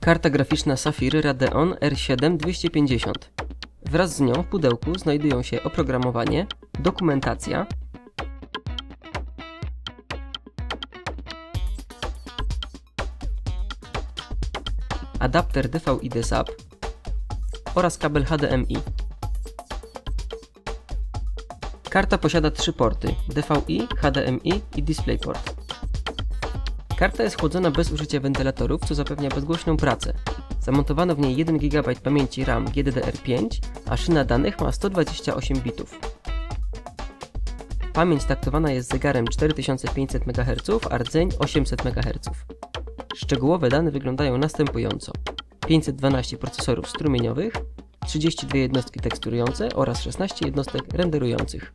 Karta graficzna Sapphire Radeon R7 250. Wraz z nią w pudełku znajdują się oprogramowanie, dokumentacja, adapter DVI DSAP oraz kabel HDMI. Karta posiada trzy porty DVI, HDMI i DisplayPort. Karta jest chłodzona bez użycia wentylatorów, co zapewnia bezgłośną pracę. Zamontowano w niej 1 GB pamięci RAM GDDR5, a szyna danych ma 128 bitów. Pamięć taktowana jest zegarem 4500 MHz, a rdzeń 800 MHz. Szczegółowe dane wyglądają następująco. 512 procesorów strumieniowych, 32 jednostki teksturujące oraz 16 jednostek renderujących.